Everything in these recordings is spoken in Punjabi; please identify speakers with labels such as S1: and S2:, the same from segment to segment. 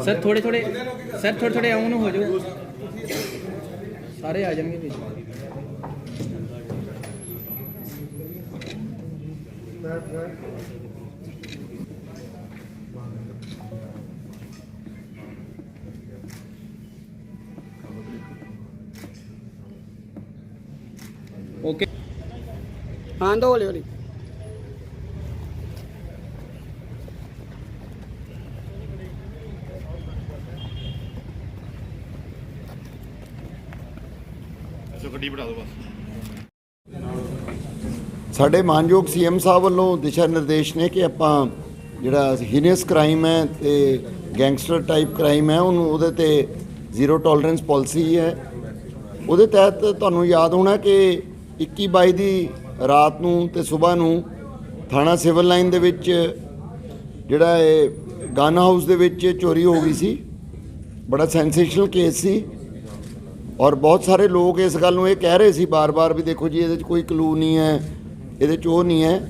S1: ਸਰ ਥੋੜੇ ਥੋੜੇ ਸਰ ਥੋੜੇ ਥੋੜੇ ਆਉਣ ਹੋ ਜਾਓ ਸਾਰੇ ਆ ਜਾਣਗੇ ਵਿੱਚ ਓਕੇ
S2: ਹਾਂ ਦੋ ਹੌਲੀ ਹੌਲੀ
S3: ਸਾਡੇ ਮਾਨਯੋਗ ਸੀਐਮ ਸਾਹਿਬ ਵੱਲੋਂ ਦਿਸ਼ਾ ਨਿਰਦੇਸ਼ ਨੇ ਕਿ ਆਪਾਂ ਜਿਹੜਾ ਹੀਨੀਅਸ ਕ੍ਰਾਈਮ ਹੈ ਤੇ ਗੈਂਗਸਟਰ ਟਾਈਪ ਕ੍ਰਾਈਮ ਹੈ ਉਹਨੂੰ ਉਹਦੇ ਤੇ ਜ਼ੀਰੋ ਟੋਲਰੈਂਸ ਪਾਲਿਸੀ ਹੈ। ਉਹਦੇ ਤਹਿਤ ਤੁਹਾਨੂੰ ਯਾਦ ਹੋਣਾ ਕਿ 21 22 ਦੀ ਰਾਤ ਨੂੰ ਤੇ ਸਵੇਰ ਨੂੰ ਥਾਣਾ ਸਿਵਲ ਲਾਈਨ ਦੇ ਵਿੱਚ ਜਿਹੜਾ ਇਹ ਗਨ ਹਾਊਸ ਦੇ ਵਿੱਚ ਚੋਰੀ ਹੋ ਗਈ ਸੀ। ਬੜਾ ਸੈਂਸੇਸ਼ਨਲ ਕੇਸ ਸੀ। ਔਰ ਬਹੁਤ ਸਾਰੇ ਲੋਕ ਇਸ ਗੱਲ ਨੂੰ ਇਹ ਕਹਿ ਰਹੇ ਸੀ ਬਾਰ-ਬਾਰ ਵੀ ਦੇਖੋ ਜੀ, ਇਹਦੇ 'ਚ ਕੋਈ ਕਲੂ ਨਹੀਂ ਹੈ, ਇਹਦੇ 'ਚ ਉਹ ਨਹੀਂ ਹੈ।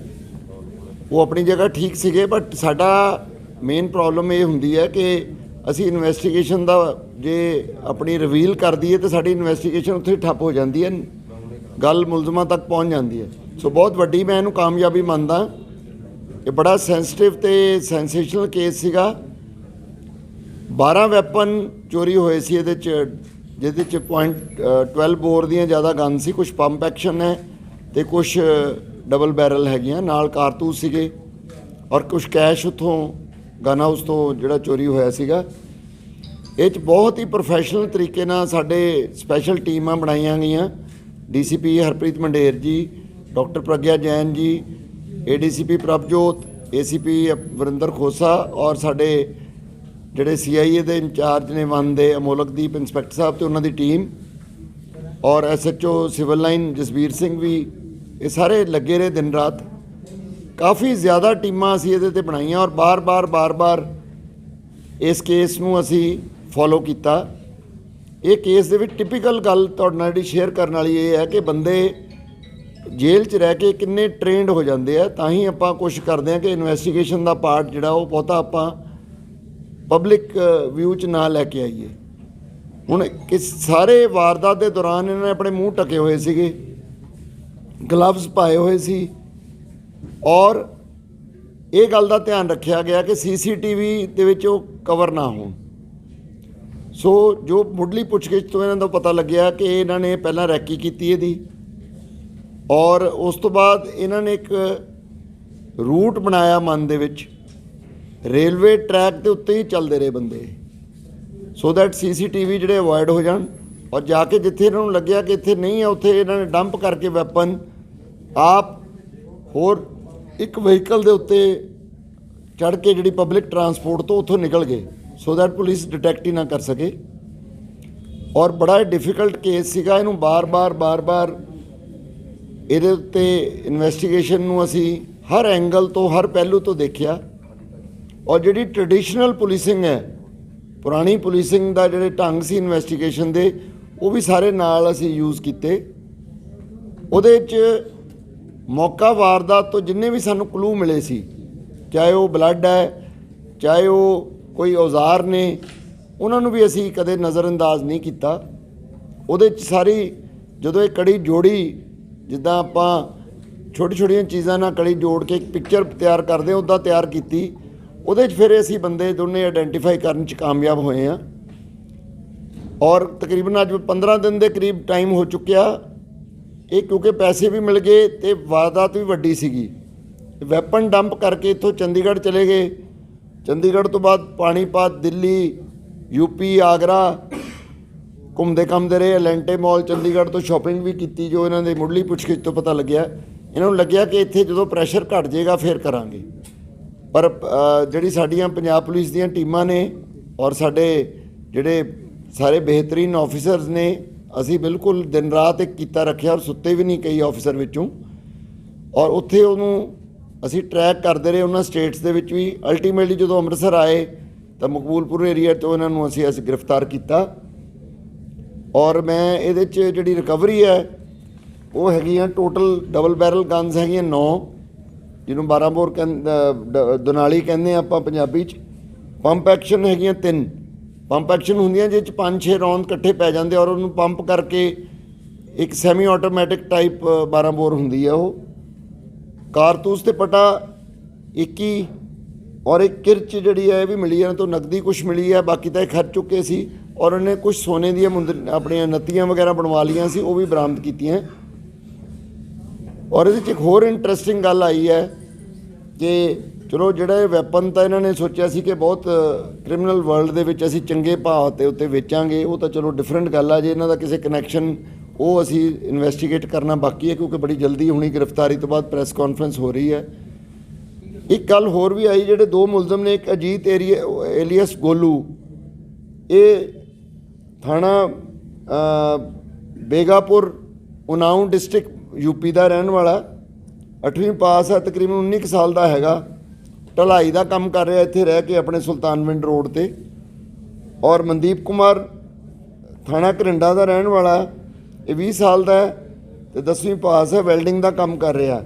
S3: ਉਹ ਆਪਣੀ ਜਗ੍ਹਾ ਠੀਕ ਸੀਗੇ ਬਟ ਸਾਡਾ ਮੇਨ ਪ੍ਰੋਬਲਮ ਇਹ ਹੁੰਦੀ ਹੈ ਕਿ ਅਸੀਂ ਇਨਵੈਸਟੀਗੇਸ਼ਨ ਦਾ ਜੇ ਆਪਣੀ ਰਿਵੀਲ ਕਰ ਦਈਏ, ਤਾਂ ਸਾਡੀ ਇਨਵੈਸਟੀਗੇਸ਼ਨ ਉੱਥੇ ਠੱਪ ਹੋ ਜਾਂਦੀ ਹੈ। ਗੱਲ ਮੁਲਜ਼ਮਾਂ ਤੱਕ ਪਹੁੰਚ ਜਾਂਦੀ ਹੈ। ਸੋ ਬਹੁਤ ਵੱਡੀ ਮੈਂ ਇਹਨੂੰ ਕਾਮਯਾਬੀ ਮੰਨਦਾ। ਇਹ ਬੜਾ ਸੈਂਸਿਟਿਵ ਤੇ ਸੈਂਸੇਸ਼ਨਲ ਕੇਸ ਸੀਗਾ। 12 ਵੈਪਨ ਚੋਰੀ ਹੋਏ ਸੀ ਇਹਦੇ ਚ, ਜਿਹਦੇ ਚ ਪੁਆਇੰਟ 12 ਬੋਰ ਦੀਆਂ ਜ਼ਿਆਦਾ ਗਨ ਸੀ ਕੁਝ ਪੰਪ ਐਕਸ਼ਨ ਹੈ ਤੇ ਕੁਝ ਡਬਲ ਬੈਰਲ ਹੈਗੀਆਂ, ਨਾਲ ਕਾਰਤੂਸ ਸੀਗੇ ਔਰ ਕੁਝ ਕੈਸ਼ ਉਥੋਂ ਗਨ ਹਾਊਸ ਤੋਂ ਜਿਹੜਾ ਚੋਰੀ ਹੋਇਆ ਸੀਗਾ। ਇਹ ਚ ਬਹੁਤ ਹੀ ਪ੍ਰੋਫੈਸ਼ਨਲ ਤਰੀਕੇ ਨਾਲ ਸਾਡੇ ਸਪੈਸ਼ਲ ਟੀਮਾਂ ਬਣਾਈਆਂ ਗਈਆਂ। ਡੀਸੀਪੀ ਹਰਪ੍ਰੀਤ ਮੰਡੇਰ ਜੀ, doctor Pragya Jain ji, ADCP Prabhjot, ACP Varinder Khosa ਔਰ ਸਾਡੇ ਜਿਹੜੇ ਸੀਆਈਏ ਦੇ ਇੰਚਾਰਜ ਨੇ ਵਨ ਦੇ ਅਮੋਲਕਦੀਪ ਇੰਸਪੈਕਟਰ ਸਾਹਿਬ ਤੇ ਉਹਨਾਂ ਦੀ ਟੀਮ ਔਰ SHO civil line Jasvir Singh ਵੀ, ਇਹ ਸਾਰੇ ਲੱਗੇ ਰਹੇ ਦਿਨ ਰਾਤ। ਕਾਫੀ ਜ਼ਿਆਦਾ ਟੀਮਾਂ ਅਸੀਂ ਇਹਦੇ ਤੇ ਬਣਾਈਆਂ ਔਰ ਬਾਰ-ਬਾਰ ਬਾਰ-ਬਾਰ ਇਸ ਕੇਸ ਨੂੰ ਅਸੀਂ ਫੋਲੋ ਕੀਤਾ। ਇਹ ਕੇਸ ਦੇ ਵਿੱਚ ਟਿਪੀਕਲ ਗੱਲ ਤੁਹਾਡੇ ਨਾਲ ਜਿਹੜੀ ਸ਼ੇਅਰ ਕਰਨ ਵਾਲੀ ਇਹ ਹੈ ਕਿ ਬੰਦੇ ਜੇਲ੍ਹ 'ਚ ਰਹਿ ਕੇ ਕਿੰਨੇ ਟ੍ਰੇਨਡ ਹੋ ਜਾਂਦੇ ਆ, ਤਾਂ ਹੀ ਆਪਾਂ ਕੋਸ਼ਿਸ਼ ਕਰਦੇ ਆ ਕਿ ਇਨਵੈਸਟੀਗੇਸ਼ਨ ਦਾ ਪਾਰਟ ਜਿਹੜਾ ਉਹ ਬਹੁਤਾ ਆਪਾਂ ਪਬਲਿਕ ਵਿਊ 'ਚ ਨਾ ਲੈ ਕੇ ਆਈਏ। ਹੁਣ ਕਿਸ ਸਾਰੇ ਵਾਰਦਾਤ ਦੇ ਦੌਰਾਨ ਇਹਨਾਂ ਨੇ ਆਪਣੇ ਮੂੰਹ ਟਕੇ ਹੋਏ ਸੀਗੇ, ਗਲਵਜ਼ ਪਾਏ ਹੋਏ ਸੀ, ਔਰ ਇਹ ਗੱਲ ਦਾ ਧਿਆਨ ਰੱਖਿਆ ਗਿਆ ਕਿ ਸੀਸੀਟੀਵੀ ਦੇ ਵਿੱਚ ਉਹ ਕਵਰ ਨਾ ਹੋਣ। ਸੋ ਜੋ ਮੁੱਢਲੀ ਪੁੱਛਗਿੱਛ ਤੋਂ ਇਹਨਾਂ ਦਾ ਪਤਾ ਲੱਗਿਆ ਕਿ ਇਹਨਾਂ ਨੇ ਪਹਿਲਾਂ ਰੈਕੀ ਕੀਤੀ ਇਹਦੀ। ਔਰ ਉਸ ਤੋਂ ਬਾਅਦ ਇਹਨਾਂ ਨੇ ਇੱਕ ਰੂਟ ਬਣਾਇਆ ਮਨ ਦੇ ਵਿੱਚ। ਰੇਲਵੇ ਟਰੈਕ ਦੇ ਉੱਤੇ ਹੀ ਚੱਲਦੇ ਰਹੇ ਬੰਦੇ। ਸੋ ਦੈਟ ਸੀਸੀਟੀਵੀ ਜਿਹੜੇ ਅਵੋਇਡ ਹੋ ਜਾਣ। ਔਰ ਜਾ ਕੇ ਜਿੱਥੇ ਇਹਨਾਂ ਨੂੰ ਲੱਗਿਆ ਕਿ ਇੱਥੇ ਨਹੀਂ ਹੈ ਉੱਥੇ ਇਹਨਾਂ ਨੇ ਡੰਪ ਕਰਕੇ ਵੈਪਨ ਆਪ ਹੋਰ ਇੱਕ ਵਹੀਕਲ ਦੇ ਉੱਤੇ ਚੜ ਕੇ ਜਿਹੜੀ ਪਬਲਿਕ ਟਰਾਂਸਪੋਰਟ ਤੋਂ ਉੱਥੋਂ ਨਿਕਲ ਗਏ। ਸੋ ਦੈਟ ਪੁਲਿਸ ਡਿਟੈਕਟ ਹੀ ਨਾ ਕਰ ਸਕੇ ਔਰ ਬੜਾ ਡਿਫਿਕਲਟ ਕੇਸ ਸੀਗਾ ਇਹਨੂੰ ਬਾਰ-ਬਾਰ ਬਾਰ-ਬਾਰ ਇਹਦੇ ਉੱਤੇ ਇਨਵੈਸਟੀਗੇਸ਼ਨ ਨੂੰ ਅਸੀਂ ਹਰ ਐਂਗਲ ਤੋਂ ਹਰ ਪਹਿਲੂ ਤੋਂ ਦੇਖਿਆ ਔਰ ਜਿਹੜੀ ਟ੍ਰੈਡੀਸ਼ਨਲ ਪੁਲਿਸਿੰਗ ਹੈ ਪੁਰਾਣੀ ਪੁਲਿਸਿੰਗ ਦਾ ਜਿਹੜੇ ਢੰਗ ਸੀ ਇਨਵੈਸਟੀਗੇਸ਼ਨ ਦੇ ਉਹ ਵੀ ਸਾਰੇ ਨਾਲ ਅਸੀਂ ਯੂਜ਼ ਕੀਤੇ ਉਹਦੇ 'ਚ ਮੌਕਾ ਵਾਰਦਾਤ ਤੋਂ ਜਿੰਨੇ ਵੀ ਸਾਨੂੰ ਕਲੂ ਮਿਲੇ ਸੀ ਚਾਹੇ ਉਹ ਬਲੱਡ ਹੈ ਚਾਹੇ ਉਹ ਕੋਈ ਔਜ਼ਾਰ ਨੇ, ਉਹਨਾਂ ਨੂੰ ਵੀ ਅਸੀਂ ਕਦੇ ਨਜ਼ਰਅੰਦਾਜ਼ ਨਹੀਂ ਕੀਤਾ। ਉਹਦੇ 'ਚ ਸਾਰੀ ਜਦੋਂ ਇਹ ਕੜੀ ਜੋੜੀ, ਜਿੱਦਾਂ ਆਪਾਂ ਛੋਟੀ ਛੋਟੀਆਂ ਚੀਜ਼ਾਂ ਨਾਲ ਕੜੀ ਜੋੜ ਕੇ ਇੱਕ ਪਿਕਚਰ ਤਿਆਰ ਕਰਦੇ ਹਾਂ ਉੱਦਾਂ ਤਿਆਰ ਕੀਤੀ, ਉਹਦੇ 'ਚ ਫਿਰ ਅਸੀਂ ਬੰਦੇ ਦੋਨੇ ਆਇਡੈਂਟੀਫਾਈ ਕਰਨ 'ਚ ਕਾਮਯਾਬ ਹੋਏ ਆ ਔਰ ਤਕਰੀਬਨ ਅੱਜ 15 ਦਿਨ ਦੇ ਕਰੀਬ ਟਾਈਮ ਹੋ ਚੁੱਕਿਆ। ਇਹ ਕਿਉਂਕਿ ਪੈਸੇ ਵੀ ਮਿਲ ਗਏ ਤੇ ਵਾਰਦਾਤ ਵੀ ਵੱਡੀ ਸੀਗੀ। ਵੈਪਨ ਡੰਪ ਕਰਕੇ ਇੱਥੋਂ ਚੰਡੀਗੜ੍ਹ ਚਲੇ ਗਏ। ਚੰਡੀਗੜ੍ਹ ਤੋਂ ਬਾਅਦ ਪਾਣੀਪਤ, ਦਿੱਲੀ, ਯੂਪੀ, ਆਗਰਾ ਘੁੰਮਦੇ ਕੰਮਦੇ ਰਹੇ ਐਲੈਂਟੇ ਮਾਲ, ਚੰਡੀਗੜ੍ਹ ਤੋਂ ਸ਼ਾਪਿੰਗ ਵੀ ਕੀਤੀ ਜੋ ਇਹਨਾਂ ਦੇ ਮੁੱਢਲੀ ਪੁੱਛਗਿੱਛ ਤੋਂ ਪਤਾ ਲੱਗਿਆ। ਇਹਨਾਂ ਨੂੰ ਲੱਗਿਆ ਕਿ ਇੱਥੇ ਜਦੋਂ ਪ੍ਰੈਸ਼ਰ ਘਟ ਜਾਏਗਾ ਫਿਰ ਕਰਾਂਗੇ। ਪਰ ਜਿਹੜੀ ਸਾਡੀਆਂ ਪੰਜਾਬ ਪੁਲਿਸ ਦੀਆਂ ਟੀਮਾਂ ਨੇ ਔਰ ਸਾਡੇ ਜਿਹੜੇ ਸਾਰੇ ਬਿਹਤਰੀਨ ਆਫੀਸਰਸ ਨੇ, ਅਸੀਂ ਬਿਲਕੁਲ ਦਿਨ ਰਾਤ ਇੱਕ ਕੀਤਾ ਰੱਖਿਆ ਔਰ ਸੁੱਤੇ ਵੀ ਨਹੀਂ ਕਈ ਆਫੀਸਰ ਵਿੱਚੋਂ। ਔਰ ਉੱਥੇ ਉਹਨੂੰ ਅਸੀਂ ਟਰੈਕ ਕਰਦੇ ਰਹੇ ਉਹਨਾਂ ਸਟੇਟਸ ਦੇ ਵਿੱਚ ਵੀ। ਅਲਟੀਮੇਟਲੀ ਜਦੋਂ ਅੰਮ੍ਰਿਤਸਰ ਆਏ ਤਾਂ ਮਕਬੂਲਪੁਰ ਏਰੀਆ ਤੋਂ ਇਹਨਾਂ ਨੂੰ ਅਸੀਂ ਅਸੀਂ ਗ੍ਰਿਫਤਾਰ ਕੀਤਾ। ਔਰ ਮੈਂ ਇਹਦੇ 'ਚ ਜਿਹੜੀ ਰਿਕਵਰੀ ਹੈ, ਉਹ ਹੈਗੀਆਂ ਟੋਟਲ ਡਬਲ ਬੈਰਲ ਗਨਸ ਹੈਗੀਆਂ 9 ਜਿਹਨੂੰ 12 ਬੋਰ ਦੁਨਾਲੀ ਕਹਿੰਦੇ ਆ ਆਪਾਂ ਪੰਜਾਬੀ 'ਚ। ਪੰਪ ਐਕਸ਼ਨ ਹੈਗੀਆਂ 3 ਪੰਪ ਐਕਸ਼ਨ ਹੁੰਦੀਆਂ ਜਿਹਦੇ 'ਚ 5-6 ਰੌਂਦ ਇਕੱਠੇ ਪੈ ਜਾਂਦੇ ਔਰ ਉਹਨੂੰ ਪੰਪ ਕਰਕੇ ਇੱਕ ਸੈਮੀ ਆਟੋਮੈਟਿਕ ਟਾਈਪ 12 ਬੋਰ ਹੁੰਦੀ ਹੈ ਉਹ। ਕਾਰਤੂਸ ਤੇ ਪਟਾ 21 ਔਰ ਇੱਕ ਕਿਰਚ ਜਿਹੜੀ ਹੈ ਇਹ ਵੀ ਮਿਲੀ ਹੈ ਤੋਂ ਨਕਦੀ ਕੁਝ ਮਿਲੀ ਹੈ, ਬਾਕੀ ਤਾਂ ਇਹ ਖਰਚ ਚੁੱਕੇ ਸੀ ਔਰ ਉਹਨੇ ਕੁਝ ਸੋਨੇ ਦੀਆਂ ਮੁੰਦਰ ਆਪਣੀਆਂ ਨੱਤੀਆਂ ਵਗੈਰਾ ਬਣਵਾ ਲਈਆਂ ਸੀ, ਉਹ ਵੀ ਬਰਾਮਦ ਕੀਤੀਆਂ। ਔਰ ਇਹਦੇ 'ਚ ਇੱਕ ਹੋਰ ਇੰਟਰਸਟਿੰਗ ਗੱਲ ਆਈ ਹੈ ਕਿ ਚਲੋ ਜਿਹੜਾ ਇਹ ਵੈਪਨ ਤਾਂ ਇਹਨਾਂ ਨੇ ਸੋਚਿਆ ਸੀ ਕਿ ਬਹੁਤ ਕ੍ਰਿਮੀਨਲ ਵਰਲਡ ਦੇ ਵਿੱਚ ਅਸੀਂ ਚੰਗੇ ਭਾਅ ਤੇ ਉੱਤੇ ਵੇਚਾਂਗੇ, ਉਹ ਤਾਂ ਚਲੋ ਡਿਫਰੈਂਟ ਗੱਲ ਆ, ਜੇ ਇਹਨਾਂ ਦਾ ਕਿਸੇ ਕਨੈਕਸ਼ਨ ਉਹ ਅਸੀਂ ਇਨਵੈਸਟੀਗੇਟ ਕਰਨਾ ਬਾਕੀ ਹੈ ਕਿਉਂਕਿ ਬੜੀ ਜਲਦੀ ਹੁਣੀ ਗ੍ਰਿਫਤਾਰੀ ਤੋਂ ਬਾਅਦ ਪ੍ਰੈਸ ਕਾਨਫਰੰਸ ਹੋ ਰਹੀ ਹੈ। ਇੱਕ ਗੱਲ ਹੋਰ ਵੀ ਆਈ, ਜਿਹੜੇ ਦੋ ਮੁਲਜ਼ਮ ਨੇ, ਇੱਕ ਅਜੀਤ ਏਰੀਆ ਏਲੀਅਸ ਗੋਲੂ। ਇਹ ਥਾਣਾ ਬੇਗਾਪੁਰ ਉਨਾਉ ਡਿਸਟ੍ਰਿਕਟ ਯੂਪੀ ਦਾ ਰਹਿਣ ਵਾਲਾ। 8ਵੀਂ ਪਾਸ ਹੈ, ਤਕਰੀਬਨ 19 ਕੁ ਸਾਲ ਦਾ ਹੈਗਾ। ਢਲਾਈ ਦਾ ਕੰਮ ਕਰ ਰਿਹਾ, ਇੱਥੇ ਰਹਿ ਕੇ ਆਪਣੇ ਸੁਲਤਾਨਵਿੰਡ ਰੋਡ ਤੇ। ਔਰ ਮਨਦੀਪ ਕੁਮਾਰ ਥਾਣਾ ਘਰਿੰਡਾ ਦਾ ਰਹਿਣ ਵਾਲਾ। ਇਹ 20 ਸਾਲ ਦਾ ਹੈ ਤੇ 10ਵੀਂ ਪਾਸ ਹੈ ਵੈਲਡਿੰਗ ਦਾ ਕੰਮ ਕਰ ਰਿਹਾ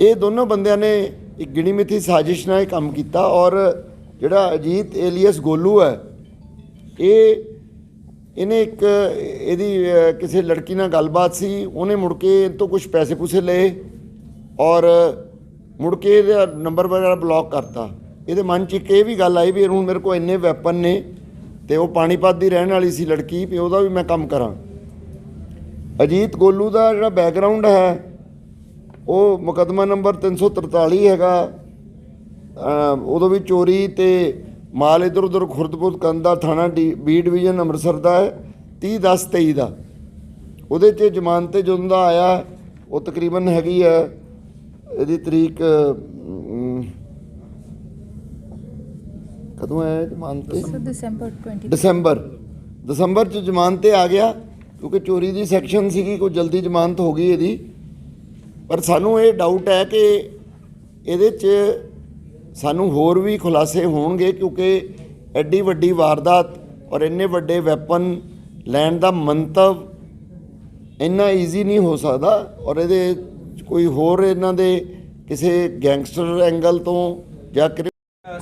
S3: ਇਹ ਦੋਨੋਂ ਬੰਦਿਆਂ ਨੇ ਇੱਕ ਗਿਣੀ ਮਿੱਥੀ ਸਾਜ਼ਿਸ਼ ਨਾਲ ਇਹ ਕੰਮ ਕੀਤਾ ਔਰ ਜਿਹੜਾ ਅਜੀਤ ਏਲੀਅਸ ਗੋਲੂ ਹੈ, ਇਹ ਇਹਨੇ ਇੱਕ ਇਹਦੀ ਕਿਸੇ ਲੜਕੀ ਨਾਲ ਗੱਲਬਾਤ ਸੀ, ਉਹਨੇ ਮੁੜ ਕੇ ਇਹ ਤੋਂ ਕੁਝ ਪੈਸੇ ਪੂਸੇ ਲਏ ਔਰ ਮੁੜ ਕੇ ਇਹਦਾ ਨੰਬਰ ਵਗੈਰਾ ਬਲੌਕ ਕਰਤਾ। ਇਹਦੇ ਮਨ 'ਚ ਇੱਕ ਇਹ ਵੀ ਗੱਲ ਆਈ ਵੀ ਹੁਣ ਮੇਰੇ ਕੋਲ ਇੰਨੇ ਵੈਪਨ ਨੇ ਤੇ ਉਹ ਪਾਣੀਪਤ ਦੀ ਰਹਿਣ ਵਾਲੀ ਸੀ ਲੜਕੀ, ਵੀ ਉਹਦਾ ਵੀ ਮੈਂ ਕੰਮ ਕਰਾਂ। ਅਜੀਤ ਗੋਲੂ ਦਾ ਜਿਹੜਾ ਬੈਕਗ੍ਰਾਉਂਡ ਹੈ ਉਹ ਮੁਕੱਦਮਾ ਨੰਬਰ 343 ਹੈਗਾ। ਉਦੋਂ ਵੀ ਚੋਰੀ ਤੇ ਮਾਲ ਇਧਰ ਉਧਰ ਖੁਰਦਬੁਰਦ ਕਰਨ ਦਾ ਥਾਣਾ ਬੀ ਡਿਵੀਜ਼ਨ ਅੰਮ੍ਰਿਤਸਰ ਦਾ ਹੈ 30 10 23 ਦਾ। ਉਹਦੇ 'ਚ ਜ਼ਮਾਨਤ ਤੇ ਜਦੋਂ ਦਾ ਆਇਆ ਉਹ ਤਕਰੀਬਨ ਹੈਗੀ ਹੈ ਇਹਦੀ ਤਰੀਕ ਕਦੋਂ ਆਇਆ ਜ਼ਮਾਨਤ ਤੇ?
S4: So December 20.
S3: ਦਸੰਬਰ ਦਸੰਬਰ ਚ ਜ਼ਮਾਨਤ ਤੇ ਆ ਗਿਆ। ਕਿਉਂਕਿ ਚੋਰੀ ਦੀ ਸੈਕਸ਼ਨ ਸੀਗੀ, ਕੋਈ ਜਲਦੀ ਜ਼ਮਾਨਤ ਹੋ ਗਈ ਇਹਦੀ। ਪਰ ਸਾਨੂੰ ਇਹ ਡਾਊਟ ਹੈ ਕਿ ਇਹਦੇ ਚ ਸਾਨੂੰ ਹੋਰ ਵੀ ਖੁਲਾਸੇ ਹੋਣਗੇ ਕਿਉਂਕਿ ਐਡੀ ਵੱਡੀ ਵਾਰਦਾਤ ਔਰ ਇੰਨੇ ਵੱਡੇ ਵੈਪਨ ਲੈਣ ਦਾ ਮੰਤਵ ਇੰਨਾ ਈਜ਼ੀ ਨਹੀਂ ਹੋ ਸਕਦਾ ਔਰ ਇਹਦੇ ਕੋਈ ਹੋਰ ਇਹਨਾਂ ਦੇ ਕਿਸੇ ਗੈਂਗਸਟਰ ਐਂਗਲ ਤੋਂ ਜਾਂ ਕ੍ਰਿ-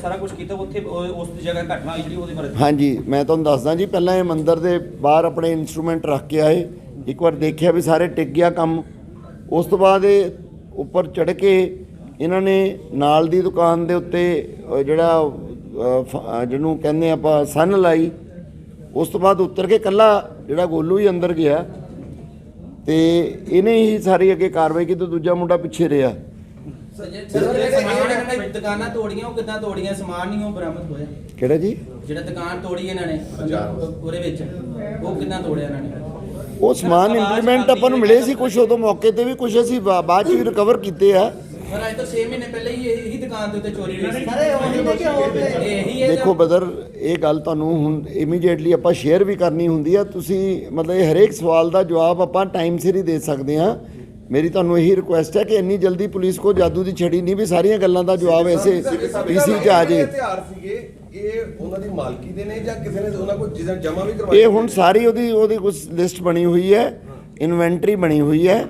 S5: ਸਾਰਾ ਕੁਝ ਕੀਤਾ ਉੱਥੇ ਉਸ ਜਗ੍ਹਾ ਘਟਨਾ ਜਿਹੜੀ ਉਹਦੇ ਬਾਰੇ
S3: ਹਾਂਜੀ ਮੈਂ ਤੁਹਾਨੂੰ ਦੱਸਦਾ ਜੀ ਪਹਿਲਾਂ ਇਹ ਮੰਦਿਰ ਦੇ ਬਾਹਰ ਆਪਣੇ ਇਨਸਟਰੂਮੈਂਟ ਰੱਖ ਕੇ ਆਏ। ਇੱਕ ਵਾਰ ਦੇਖਿਆ ਵੀ ਸਾਰੇ ਟਿਕ ਗਿਆ ਕੰਮ। ਉਸ ਤੋਂ ਬਾਅਦ ਇਹ ਉੱਪਰ ਚੜ ਕੇ ਇਹਨਾਂ ਨੇ ਨਾਲ ਦੀ ਦੁਕਾਨ ਦੇ ਉੱਤੇ ਅ, ਜਿਹੜਾ ਅ, ਫ- ਜਿਹਨੂੰ ਕਹਿੰਦੇ ਆਪਾਂ ਸਨ ਲਾਈ। ਉਸ ਤੋਂ ਬਾਅਦ ਉੱਤਰ ਕੇ ਕੱਲਾ ਜਿਹੜਾ ਗੋਲੂ ਹੀ ਅੰਦਰ ਗਿਆ। ਤੇ ਇਹਨੇ ਹੀ ਸਾਰੀ ਅੱਗੇ ਕਾਰਵਾਈ ਕੀਤੀ ਦੂਜਾ ਮੁੰਡਾ ਪਿੱਛੇ ਰਿਹਾ।
S5: ਜਿਹੜੇ ਸਮਾਨ ਇਹਨਾਂ ਨੇ ਦੁਕਾਨਾਂ ਤੋੜੀਆਂ ਉਹ ਕਿੱਦਾਂ ਤੋੜੀਆਂ? ਸਮਾਨ ਨਹੀਂ ਉਹ ਬਰਾਮਦ ਹੋਇਆ।
S3: ਕਿਹੜਾ ਜੀ?
S5: ਜਿਹੜਾ ਦੁਕਾਨ ਤੋੜੀ ਇਹਨਾਂ ਨੇ ਉਹਦੇ ਵਿੱਚ। ਉਹ ਕਿੱਦਾਂ ਤੋੜਿਆ ਇਹਨਾਂ ਨੇ?
S3: ਉਹ ਸਮਾਨ ਇੰਪਲੀਮੈਂਟ ਆਪਾਂ ਨੂੰ ਮਿਲੇ ਸੀ ਕੁਝ ਉਦੋਂ ਮੌਕੇ ਤੇ ਵੀ ਕੁਝ ਅਸੀਂ ਬਾ- ਬਾਅਦ ਚ ਵੀ ਰਿਕਵਰ ਕੀਤੇ ਆ।
S5: ਪਰ ਅੱਜ ਤੋਂ 6 ਮਹੀਨੇ ਪਹਿਲੇ ਹੀ ਇਹੀ ਦੁਕਾਨ ਦੇ ਉੱਤੇ ਚੋਰੀ ਹੋਈ ਸੀ। ਸਾਰੇ ਉਹੀ ਨੇ ਕਿ ਹੋਰ ਇਹੀ ਹੈ
S3: ਦੇਖੋ ਬਦਰ ਇਹ ਗੱਲ ਤੁਹਾਨੂੰ ਹੁਣ ਇਮੀਡੀਏਟਲੀ ਆਪਾਂ ਸ਼ੇਅਰ ਵੀ ਕਰਨੀ ਹੁੰਦੀ ਆ। ਤੁਸੀਂ ਮਤਲਬ ਇਹ ਹਰੇਕ ਸਵਾਲ ਦਾ ਜਵਾਬ ਆਪਾਂ ਟਾਈਮ ਸਿਰ ਹੀ ਦੇ ਸਕਦੇ ਆ ਮੇਰੀ ਤੁਹਾਨੂੰ ਇਹੀ ਰਿਕੁਐਸਟ ਹੈ ਕਿ ਇੰਨੀ ਜਲਦੀ ਪੁਲਿਸ ਕੋ ਜਾਦੂ ਦੀ ਛੜੀ ਨਹੀਂ ਵੀ ਸਾਰੀਆਂ ਗੱਲਾਂ ਦਾ ਜਵਾਬ ਐਸੇ ਪੀਸੀ ਚ ਆ ਜੇ।
S6: ਹਥਿਆਰ ਸੀਗੇ ਇਹ ਉਹਨਾਂ ਦੀ ਮਾਲਕੀ ਦੇ ਨੇ ਜਾਂ ਕਿਸੇ ਨੇ ਉਹਨਾਂ ਕੋਲ ਜਿਹਨਾਂ ਜਮਾ ਵੀ ਕਰਵਾਏ
S3: ਇਹ ਹੁਣ ਸਾਰੀ ਉਹਦੀ ਉਹਦੀ ਕੁਝ ਲਿਸਟ ਬਣੀ ਹੋਈ ਹੈ ਇਨਵੈਂਟਰੀ ਬਣੀ ਹੋਈ ਹੈ।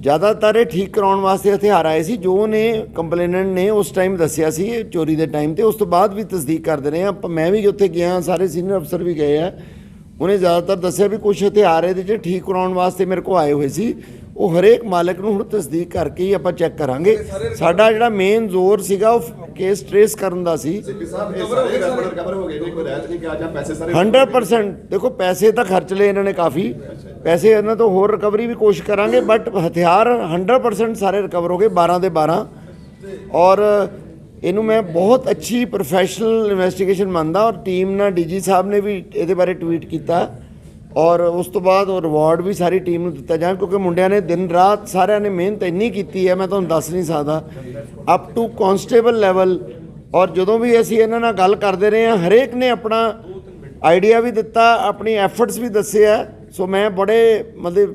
S3: ਜ਼ਿਆਦਾਤਰ ਇਹ ਠੀਕ ਕਰਾਉਣ ਵਾਸਤੇ ਹਥਿਆਰ ਆਏ ਸੀ ਜੋ ਨੇ ਕੰਪਲੇਨੈਂਟ ਨੇ ਉਸ ਟਾਈਮ ਦੱਸਿਆ ਸੀ ਚੋਰੀ ਦੇ ਟਾਈਮ ਤੇ। ਉਸ ਤੋਂ ਬਾਅਦ ਵੀ ਤਸਦੀਕ ਕਰਦੇ ਰਹੇ ਆਪਾਂ ਮੈਂ ਵੀ ਉੱਥੇ ਗਿਆ ਸਾਰੇ ਸੀਨੀਅਰ ਅਫਸਰ ਵੀ ਗਏ ਆ। ਉਹਨੇ ਜ਼ਿਆਦਾਤਰ ਦੱਸਿਆ ਵੀ ਕੁਝ ਹਥਿਆਰ ਇਹਦੇ 'ਚ ਠੀਕ ਕਰਾਉਣ ਵਾਸਤੇ ਮੇਰੇ ਕੋਲ ਆਏ ਹੋਏ ਸੀ। ਉਹ ਹਰੇਕ ਮਾਲਕ ਨੂੰ ਹੁਣ ਤਸਦੀਕ ਕਰਕੇ ਹੀ ਆਪਾਂ ਚੈੱਕ ਕਰਾਂਗੇ। ਸਾਡਾ ਜਿਹੜਾ ਮੇਨ ਜ਼ੋਰ ਸੀਗਾ, ਉਹ ਕੇਸ ਟ੍ਰੇਸ ਕਰਨ ਦਾ ਸੀ।
S6: ਸਾਹਿਬ ਇਹ
S3: 100% ਦੇਖੋ, ਪੈਸੇ ਤਾਂ ਖਰਚ ਲਏ ਇਹਨਾਂ ਨੇ ਕਾਫੀ। ਪੈਸੇ ਇਹਨਾਂ ਤੋਂ ਹੋਰ ਰਿਕਵਰੀ ਵੀ ਕੋਸ਼ਿਸ਼ ਕਰਾਂਗੇ ਬਟ ਹਥਿਆਰ 100% ਸਾਰੇ ਰਿਕਵਰ ਹੋ ਗਏ 12 ਦੇ 12 ਔਰ ਇਹਨੂੰ ਮੈਂ ਬਹੁਤ ਅੱਛੀ ਪ੍ਰੋਫੈਸ਼ਨਲ ਇਨਵੈਸਟੀਗੇਸ਼ਨ ਮੰਨਦਾ, ਔਰ ਟੀਮ ਨਾਲ ਡੀਜੀ ਸਾਹਿਬ ਨੇ ਵੀ ਇਹਦੇ ਬਾਰੇ ਟਵੀਟ ਕੀਤਾ। ਔਰ ਉਸ ਤੋਂ ਬਾਅਦ ਉਹ ਰਿਵਾਰਡ ਵੀ ਸਾਰੀ ਟੀਮ ਨੂੰ ਦਿੱਤਾ ਜਾਣ ਕਿਉਂਕਿ ਮੁੰਡਿਆਂ ਨੇ ਦਿਨ ਰਾਤ ਸਾਰਿਆਂ ਨੇ ਮਿਹਨਤ ਇੰਨੀ ਕੀਤੀ ਹੈ ਮੈਂ ਤੁਹਾਨੂੰ ਦੱਸ ਨਹੀਂ ਸਕਦਾ। ਅਪ ਟੂ ਕਨਸਟੇਬਲ ਲੈਵਲ ਔਰ ਜਦੋਂ ਵੀ ਅਸੀਂ ਇਹਨਾਂ ਨਾਲ ਗੱਲ ਕਰਦੇ ਰਹੇ ਹਾਂ ਹਰੇਕ ਨੇ ਆਪਣਾ ਆਈਡੀਆ ਵੀ ਦਿੱਤਾ ਆਪਣੀ ਐਫਰਟਸ ਵੀ ਦੱਸੇ ਆ। ਸੋ ਮੈਂ ਬੜੇ ਮਤਲਬ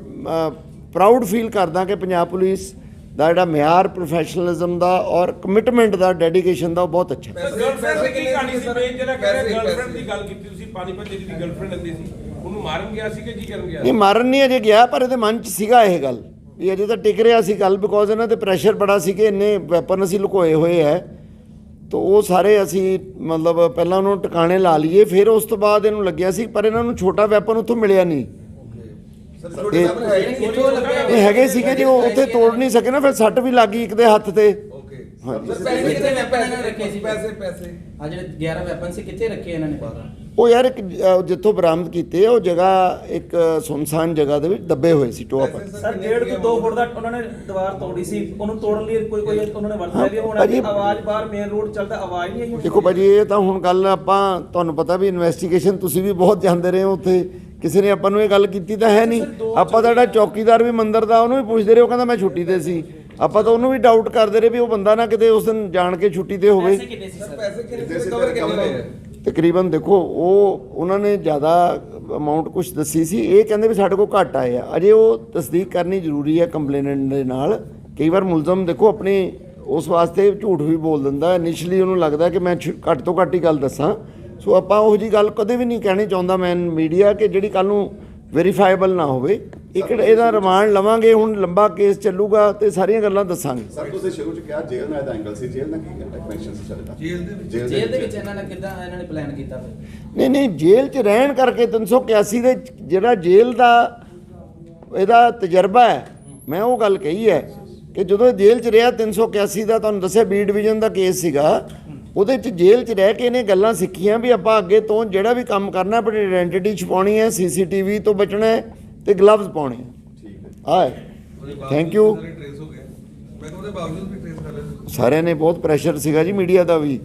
S3: ਪ੍ਰਾਊਡ ਫੀਲ ਕਰਦਾ ਕਿ ਪੰਜਾਬ ਪੁਲਿਸ ਦਾ ਜਿਹੜਾ ਮਿਆਰ ਪ੍ਰੋਫੈਸ਼ਨਲਿਜ਼ਮ ਦਾ ਔਰ ਕਮਿਟਮੈਂਟ ਦਾ ਡੈਡੀਕੇਸ਼ਨ ਦਾ ਉਹ ਬਹੁਤ ਅੱਛਾ ਹੈ।
S4: ਗਰਲਫ੍ਰੈਂਡ ਦੀ ਕਹਾਣੀ ਸੀ ਬੇਨ ਜਿਹੜਾ
S6: ਪੈਸੇ-
S4: ਕਹਿੰਦਾ ਗਰਲਫ੍ਰੈਂਡ
S6: ਪੈਸੇ।
S4: ਦੀ ਗੱਲ ਕੀਤੀ ਤੁਸੀਂ। ਪਾਣੀਪਤ ਜਿਹੜੀ ਦੀ ਗਰਲਫ੍ਰੈਂਡ ਰਹਿੰਦੀ ਸੀ ਉਹਨੂੰ ਮਾਰਨ ਗਿਆ ਸੀ ਕਿ ਕੀ ਕਰਨ ਗਿਆ
S3: ਨਹੀਂ ਮਾਰਨ ਨਹੀਂ ਅਜੇ ਗਿਆ ਪਰ ਇਹਦੇ ਮਨ 'ਚ ਸੀਗਾ ਇਹ ਗੱਲ ਵੀ ਅਜੇ ਤਾਂ ਟਿਕ ਰਿਹਾ ਸੀ ਗੱਲ ਬਿਕੋਜ਼ ਇਹਨਾਂ ਤੇ ਪ੍ਰੈਸ਼ਰ ਬੜਾ ਸੀ ਕਿ ਇੰਨੇ ਵੈਪਨ ਅਸੀਂ ਲੁਕੋਏ ਹੋਏ ਹੈ ਤਾਂ ਉਹ ਸਾਰੇ ਅਸੀਂ ਮਤਲਬ ਪਹਿਲਾਂ ਉਹਨੂੰ ਟਿਕਾਣੇ ਲਾ ਲਈਏ ਫਿਰ ਉਸ ਤੋਂ ਬਾਅਦ ਇਹਨੂੰ ਲੱਗਿਆ ਸੀ ਪਰ ਇਹਨਾਂ ਨੂੰ ਛੋਟਾ ਵੈਪਨ ਉੱਥੋਂ ਮਿਲਿਆ ਨਹੀਂ। ਇਹ ਹੈਗੇ ਸੀਗੇ ਜੇ ਉਹ ਉੱਥੇ ਤੋੜ ਨਹੀਂ ਸਕੇ ਨਾ ਫਿਰ ਸੱਟ ਵੀ ਲੱਗੀ ਇੱਕ ਦੇ ਹੱਥ ਤੇ।
S6: ਓਕੇ।
S5: ਪੈਸੇ ਕਿੱਥੇ ਵੈਪਨ ਇਹਨਾਂ ਨੇ ਰੱਖੇ ਸੀ?
S6: ਪੈਸੇ ਪੈਸੇ।
S5: ਆ ਜਿਹੜੇ 11 ਵੈਪਨ ਸੀ ਕਿੱਥੇ ਰੱਖੇ ਇਹਨਾਂ ਨੇ?
S3: ਉਹ ਯਾਰ ਇੱਕ ਜਿੱਥੋਂ ਬਰਾਮਦ ਕੀਤੇ ਉਹ ਜਗ੍ਹਾ ਇੱਕ ਸੁਨਸਾਨ ਜਗ੍ਹਾ ਦੇ ਵਿੱਚ ਦੱਬੇ ਹੋਏ ਸੀ ਟੋਆ ਪਰ।
S7: ਸਰ ਡੇਢ ਤੋਂ 2 ਫੁੱਟ ਦਾ ਉਹਨਾਂ ਨੇ ਦੀਵਾਰ ਤੋੜੀ ਸੀ। ਉਹਨੂੰ ਤੋੜਨ ਲਈ ਕੋਈ ਕੋਈ ਉਹਨਾਂ ਨੇ ਵਰਤਿਆ ਵੀ ਹੋਣਾ
S3: ਭਾਜੀ-
S7: ਕਿ ਆਵਾਜ਼ ਬਾਹਰ ਮੇਨ ਰੋਡ ਚੱਲਦਾ ਆਵਾਜ਼ ਨਹੀਂ ਆਈ
S3: ਦੇਖੋ ਭਾਜੀ ਇਹ ਤਾਂ ਹੁਣ ਗੱਲ ਆਪਾਂ ਤੁਹਾਨੂੰ ਪਤਾ ਵੀ ਇਨਵੈਸਟੀਗੇਸ਼ਨ ਤੁਸੀਂ ਵੀ ਬਹੁਤ ਜਾਂਦੇ ਰਹੇ ਹੋ ਉੱਥੇ। ਕਿਸੇ ਨੇ ਆਪਾਂ ਨੂੰ ਇਹ ਗੱਲ ਕੀਤੀ ਤਾਂ ਹੈ ਨਹੀਂ। ਆਪਾਂ ਤਾਂ ਜਿਹੜਾ ਚੌਕੀਦਾਰ ਵੀ ਮੰਦਰ ਦਾ ਉਹਨੂੰ ਵੀ ਪੁੱਛਦੇ ਰਹੇ ਉਹ ਕਹਿੰਦਾ ਮੈਂ ਛੁੱਟੀ ਤੇ ਸੀ। ਆਪਾਂ ਤਾਂ ਉਹਨੂੰ ਵੀ ਡਾਊਟ ਕਰਦੇ ਰਹੇ ਵੀ ਉਹ ਬੰਦਾ ਨਾ ਕਿਤੇ ਉਸ ਦਿਨ ਜਾਣ ਕੇ ਛੁੱਟੀ ਤੇ ਹੋਵੇ।
S5: ਪੈਸੇ ਕਿੰਨੇ ਸੀ
S6: ਸਰ?
S5: ਸਰ
S6: ਪੈਸੇ ਕਿੰਨੇ ਸੀ? ਕਵਰ ਕਿੰਨੇ ਹੋਏ
S3: ਤਕਰੀਬਨ ਦੇਖੋ, ਉਹ, ਉਹਨਾਂ ਨੇ ਜ਼ਿਆਦਾ ਅਮਾਉਂਟ ਕੁਝ ਦੱਸੀ ਸੀ। ਇਹ ਕਹਿੰਦੇ ਵੀ ਸਾਡੇ ਕੋਲ ਘੱਟ ਆਏ ਆ। ਅਜੇ ਉਹ ਤਸਦੀਕ ਕਰਨੀ ਜ਼ਰੂਰੀ ਹੈ ਕੰਪਲੇਨੈਂਟ ਦੇ ਨਾਲ। ਕਈ ਵਾਰ ਮੁਲਜ਼ਮ ਦੇਖੋ, ਆਪਣੇ ਉਸ ਵਾਸਤੇ ਝੂਠ ਵੀ ਬੋਲ ਦਿੰਦਾ ਇਨੀਸ਼ੀਅਲੀ ਉਹਨੂੰ ਲੱਗਦਾ ਕਿ ਮੈਂ ਛ- ਘੱਟ ਤੋਂ ਘੱਟ ਹੀ ਗੱਲ ਦੱਸਾਂ। ਸੋ ਆਪਾਂ ਉਹੋ ਜੀ ਗੱਲ ਕਦੇ ਵੀ ਨਹੀਂ ਕਹਿਣੀ ਚਾਹੁੰਦਾ ਮੈਂ ਮੀਡੀਆ ਕਿ ਜਿਹੜੀ ਕੱਲ ਨੂੰ ਵੈਰੀਫਾਈਬਲ ਨਾ ਹੋਵੇ। ਇੱਕ ਇਹਦਾ ਰਿਮਾਂਡ ਲਵਾਂਗੇ ਹੁਣ ਲੰਬਾ ਕੇਸ ਚੱਲੂਗਾ ਤੇ ਸਾਰੀਆਂ ਗੱਲਾਂ ਦੱਸਾਂਗੇ।
S8: ਸਰ ਤੁਸੀਂ ਸ਼ੁਰੂ ਚ ਕਿਹਾ ਜੇਲ੍ਹ ਨਾਲ ਦਾ ਐਂਗਲ ਸੀ ਜੇਲ੍ਹ ਨਾਲ ਕੀ ਕਨੈਕਸ਼ਨ ਸੀ ਚੱਲਦਾ
S6: ਜੇਲ੍ਹ ਦੇ ਵਿੱਚ?
S5: ਜੇਲ੍ਹ ਦੇ ਵਿੱਚ। ਇਹਨਾਂ ਨੇ ਕਿੱਦਾਂ ਇਹਨਾਂ ਨੇ ਪਲਾਨ ਕੀਤਾ ਫਿਰ?
S3: ਨਹੀਂ ਨਹੀਂ ਜੇਲ੍ਹ 'ਚ ਰਹਿਣ ਕਰਕੇ 381 ਦੇ ਜਿਹੜਾ ਜੇਲ੍ਹ ਦਾ ਇਹਦਾ ਤਜਰਬਾ ਹੈ ਮੈਂ ਉਹ ਗੱਲ ਕਹੀ ਹੈ ਕਿ ਜਦੋਂ ਇਹ ਜੇਲ੍ਹ 'ਚ ਰਿਹਾ 381 ਦਾ ਤੁਹਾਨੂੰ ਦੱਸਿਆ ਬੀ ਡਿਵੀਜ਼ਨ ਦਾ ਕੇਸ ਸੀਗਾ। ਉਹਦੇ 'ਚ ਜੇਲ੍ਹ 'ਚ ਰਹਿ ਕੇ ਇਹਨੇ ਗੱਲਾਂ ਸਿੱਖੀਆਂ ਵੀ ਆਪਾਂ ਅੱਗੇ ਤੋਂ ਜਿਹੜਾ ਵੀ ਕੰਮ ਕਰਨਾ ਆਪਣੀ ਆਇਡੈਂਟੀਟੀ ਛਪਾਉਣੀ ਹੈ ਸੀਸੀਟੀਵੀ ਤੋਂ ਬਚਣਾ ਹੈ। ਤੇ ਗਲਵਜ਼ ਪਾਉਣੇ ਹੈ।
S8: ਹਾਂ
S3: ਥੈਂਕ ਯੂ
S6: ਟ੍ਰੇਸ ਹੋ ਗਏ ਮੈਂ ਉਹਦੇ ਬਾਵਜੂਦ ਵੀ ਟ੍ਰੇਸ ਕਰ ਲਿਆ
S3: ਸਾਰਿਆਂ ਨੇ ਬਹੁਤ ਪ੍ਰੈਸ਼ਰ ਸੀਗਾ ਜੀ ਮੀਡੀਆ ਦਾ ਵੀ।